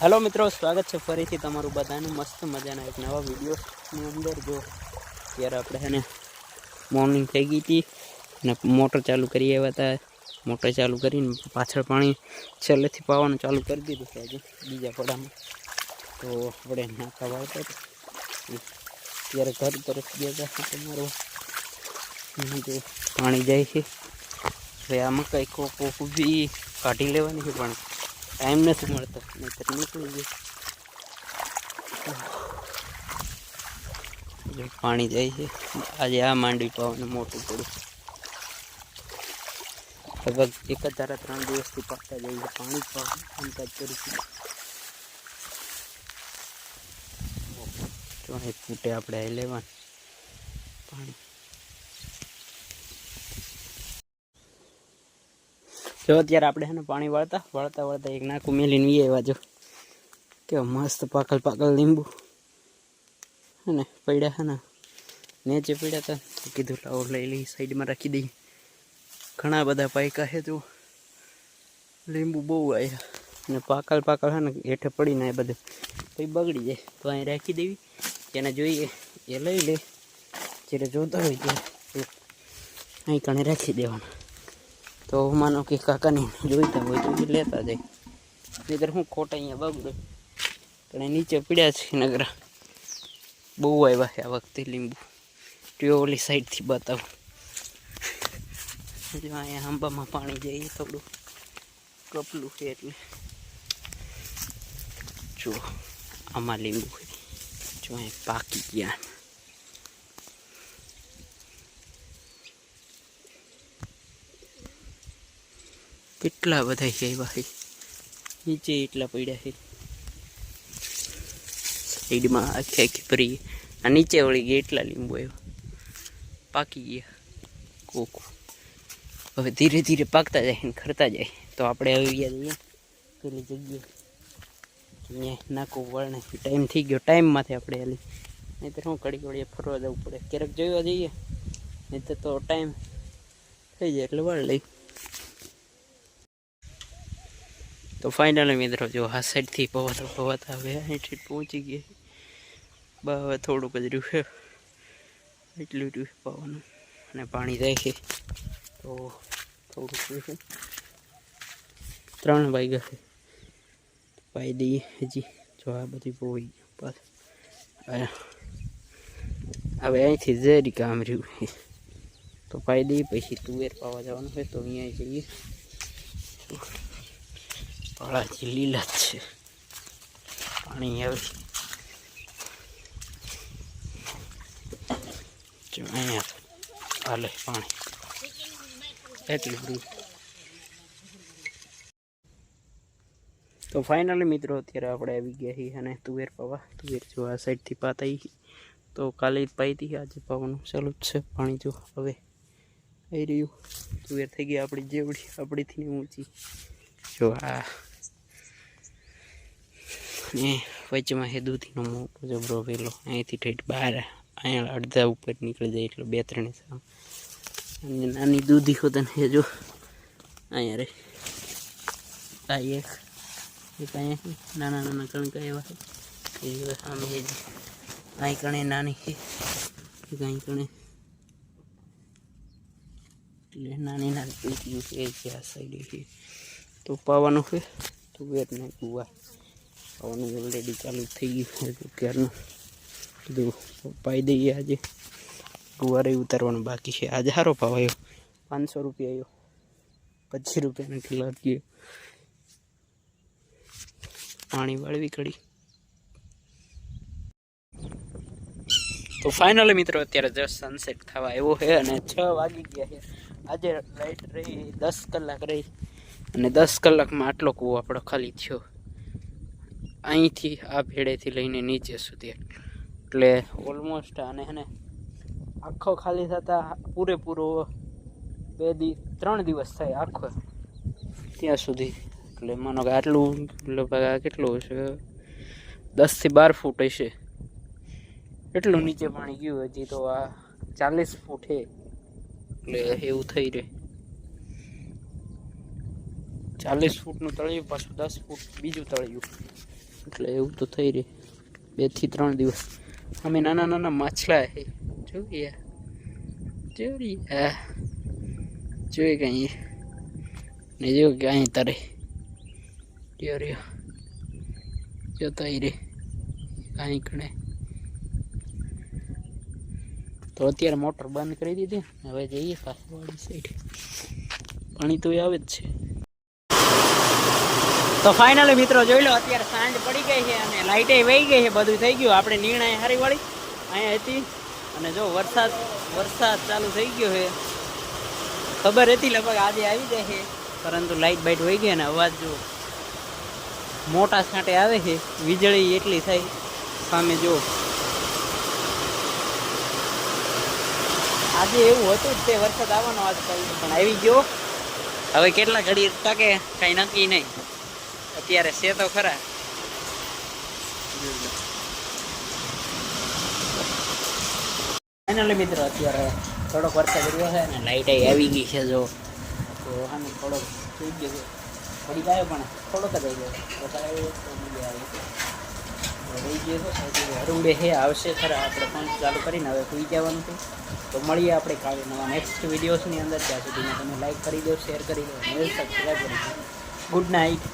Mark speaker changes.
Speaker 1: Hello મિત્રો, સ્વાગત છે ફરીથી તમારું બધાનું મસ્ત મજાના એક નવા વિડીયોની અંદર. જો ત્યારે આપણે એને મોર્નિંગ થઈ ગઈ હતી અને મોટર ચાલુ કરી આવ્યા હતા. મોટર ચાલુ કરીને પાછળ પાણી છેલ્લેથી પાવાનું ચાલુ કરી દીધું છે હજી બીજા પડામાં. તો આપણે નાખા વાળતા. ત્યારે ઘર તરફ ગયા હતા. તમારું જો પાણી જાય છે. હવે આમાં કંઈક કોક ઊભી કાઢી લેવાની છે પણ. ટાઈમ નથી મળતો. નહીતર નીકળી ગયું. પાણી જાય છે. આજે આ માંડવી પાવાનું મોટું પડ્યું. લગભગ એક જ ધારા ત્રણ દિવસથી પાકતા જાય છે. પાણી જ પાવાનું કામકાજ કરીશું જો ફૂટે આપણે લેવાનું. પાણી. જો અત્યારે આપણે છે પાણી વાળતા વાળતા વાળતા એક નાખું મેલીને વી એવા જો. કેવા મસ્ત પાકલ પાકલ લીંબુ. હે પડ્યા હે ને, નીચે પડ્યા હતા. કીધું લાવો લઈ લઈ સાઈડમાં રાખી દઈએ. ઘણા બધા પાયકા છે જો લીંબુ બહુ આવ્યા અને પાકલ પાકલ છે ને, હેઠે પડીને એ બધું. પછી બગડી જાય. તો અહીં રાખી દેવી. એને જોઈએ એ લઈ લે. જ્યારે જોતા હોય ત્યારે અહીં કણે રાખી દેવાના. તો માનો કે કાકાને જોઈતા હોય તો એ લેતા જાય. નહીતર હું ખોટા અહીંયા બગડે પણ એ નીચે પીડ્યા છે નગરા. બહુ આવ્યા છે આ વખતે લીંબુ. ટ્યો ઓલી સાઈડથી બતાવું. જો અહીંયા આંબામાં પાણી જાય થોડું કપલું છે એટલે. જો આમાં લીંબુ છે. જો અહીં પાકી ગયા. કેટલા બધા છે એવા છે. નીચે એટલા પડ્યા છે. સાઈડમાં આખી આખી ભરી. આ નીચે વળી ગયા એટલા લીંબુ આવ્યા. પાકી ગયા. કોકો. હવે ધીરે ધીરે પાકતા જાય ને ખરતા જાય. તો આપણે આવી ગયા જઈએ પેલી જગ્યાએ. અહીંયા નાખું વળને. ટાઈમ થઈ ગયો. ટાઈમમાંથી આપણે હાલી. નહીં તો શું કડી કડીએ ફરવા જવું પડે. ક્યારેક જોવા જઈએ. નહીંતર તો ટાઈમ થઈ જાય એટલે વળ લઈ. તો ફાઇનલી મિત્રો જો આ સાઈડથી પવાતા પવાતા હવે અહીંથી પહોંચી ગયા બા, હવે થોડુંક જ રહ્યું. છે એટલું રહ્યું પાવાનું અને પાણી જાય છે તો થોડુંક રહ્યું. ત્રણ વાગ્યા છે. પાઈ દઈએ હજી. જો આ બધી પોઈ પાછ હવે અહીંથી ઝેરી કામ રહ્યું છે. તો પાઈ દઈએ. પછી તુવેર પાવા જવાનું હોય તો અહીંયા જઈએ. પાળાજી લીલા જ છે. પાણી આવે અહીંયા હાલે પાણી. બધું. તો ફાઇનલી મિત્રો, અત્યારે આપણે આવી ગયા છીએ અને તુવેર પાવા. તુવેર જો આ સાઈડથી પાતાઈ તો કાલે જ પાઈ આજે પાવાનું ચાલુ જ છે. પાણી જો હવે આવી રહ્યું. તુવેર થઈ ગઈ આપણી જેવડી, આપણીથી ઊંચી. જો આ ને વચમાં હે દૂધીનો મોટો જબરો વેલો. અહીંથી ઠેઠ બહાર, અહીંયા અડધા ઉપર નીકળી જાય એટલે બે ત્રણ સામ અને નાની દૂધી હોતન હે જો, અહીંયા રે. આ એક એક અહીંયા નાના નાના કણકા એવા છે એ જો સામે હે જ. અહીં કણે નાની છે એક અહીં કણે. એટલે નાની નાની પીટીયું છે જે આ સાઈડે છે તો પાવાનું છે તુવેર ને ગુવાર પાવાનું ઓલરેડી ચાલુ થઈ ગયું ક્યારનું કીધું પાઈ દઈએ આજે. ગુવારે ઉતારવાનું બાકી છે. આજે સારો ભાવ આવ્યો પાંચસો રૂપિયા આવ્યો પચીસ રૂપિયાનો કિલો ગયો પાણી વાળવી કડી. તો ફાઇનલી મિત્રો, અત્યારે જસ્ટ સનસેટ થવા આવ્યો છે અને છ વાગી ગયા છે. આજે લાઇટ રહી, દસ કલાક રહી અને દસ કલાકમાં આટલો કૂવો આપણો ખાલી થયો. અહીંથી આ ભેડેથી લઈને નીચે સુધી. એટલે ઓલમોસ્ટ આને હે ને આખો ખાલી થતા પૂરેપૂરો બે દી, ત્રણ દિવસ થાય આખો. ત્યાં સુધી. એટલે માનો કે આટલું લગભગ આ કેટલું હશે? દસથી બાર ફૂટ હશે. એટલું નીચે પાણી ગયું હજી તો આ ચાલીસ ફૂટ છે એટલે એવું થઈ રહે. ચાલીસ ફૂટનું તળિયું, પાછું દસ ફૂટ બીજું તળિયું. એટલે એવું તો થઈ રહે બેથી ત્રણ દિવસ. અમે નાના નાના માછલા હે. જોઈએ. જોઈએ. જોઈ કઈ. ને જો કે અહીં તારે. રહ્યો. રહ્યો જોતા રે. અહીં કણે. તો અત્યારે મોટર બંધ કરી દીધી. હવે જઈએ પાછળ વાળી સાઈડ પાણી તો આવે જ છે. તો ફાઇનલી મિત્રો જોઈ લો, અત્યારે સાંજ પડી ગઈ છે અને લાઇટે વહી ગઈ છે, બધું થઈ ગયું. આપણે નિર્ણય હારી વાળી અહીંયા હતી અને જો વરસાદ વરસાદ ચાલુ થઈ ગયો છે. ખબર હતી લગભગ આજે આવી જાય છે, પરંતુ લાઇટ બાઇટ વહી ગઈ અને અવાજ જો મોટા છાંટે આવે છે, વીજળી એટલી થાય સામે જો આજે એવું હતું જ તે વરસાદ આવવાનો આજકાલ પણ આવી ગયો. હવે કેટલા ઘડી ટકે, કઈ નક્કી નહીં. અત્યારે છે તો ખરા. ફાઇનલી મિત્રો, અત્યારે થોડોક વરસાદ રહ્યો છે અને લાઇટ આવી ગઈ છે જો. તો આને થોડોક થઈ ગયો છે. પડી ગયો પણ થોડોક જ રહી ગયો વરસાદ આવ્યો તો મજા આવી. ગયો હજી હરુડે હે આવશે ખરા. આપણે ફોન ચાલુ કરીને હવે સુઈ જવાનું છે. તો મળીએ આપણે કાલે નવા નેક્સ્ટ વિડીયોઝની અંદર. ત્યાં સુધીમાં તમે લાઈક કરી દો શેર કરી દો સબસ્ક્રાઈબ કરી દો. Good night